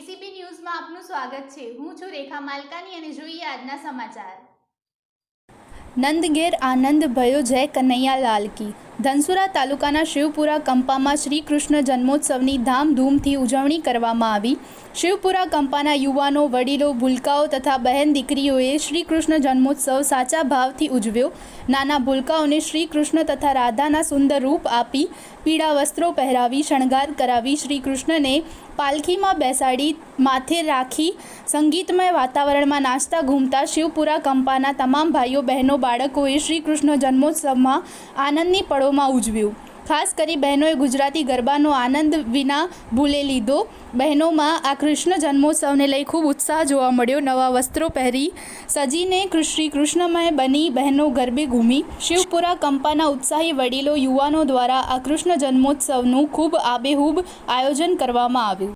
એબીસીપી ન્યૂઝમાં આપનું સ્વાગત છે. હું છું રેખા માલકાની અને જોઈએ આજના સમાચાર. નંદગેર આનંદ ભયો જય કનૈયાલાલ કી. ધનસુરા તાલુકાના શિવપુરા કંપામાં શ્રી કૃષ્ણ જન્મોત્સવની ધામધૂમથી ઉજવણી કરવામાં આવી. શિવપુરા કંપાના યુવાનો, વડીલો, ભૂલકાઓ તથા બહેન દીકરીઓએ શ્રી કૃષ્ણ જન્મોત્સવ સાચા ભાવથી ઉજવ્યો. નાના ભૂલકાઓને શ્રી કૃષ્ણ તથા રાધાના સુંદર રૂપ આપી, પીળા વસ્ત્રો પહેરાવી, શણગાર કરાવી શ્રી કૃષ્ણને પાલખીમાં બેસાડી, માથે રાખી, સંગીતમય વાતાવરણમાં નાચતા ઘૂમતા શિવપુરા કંપાના તમામ ભાઈઓ, બહેનો, બાળકોએ શ્રી કૃષ્ણ જન્મોત્સવમાં આનંદની પળોમાં ઉજવ્યું. ખાસ કરી બહેનોએ ગુજરાતી ગરબાનો આનંદ વિના ભૂલે લીધો. બહેનોમાં આ કૃષ્ણ જન્મોત્સવને લઈ ખૂબ ઉત્સાહ જોવા મળ્યો. નવા વસ્ત્રો પહેરી સજીને શ્રી કૃષ્ણમય બની બહેનો ગરબે ઘૂમી. શિવપુરા કંપાના ઉત્સાહી વડીલો યુવાનો દ્વારા આ કૃષ્ણ જન્મોત્સવનું ખૂબ આબેહૂબ આયોજન કરવામાં આવ્યું.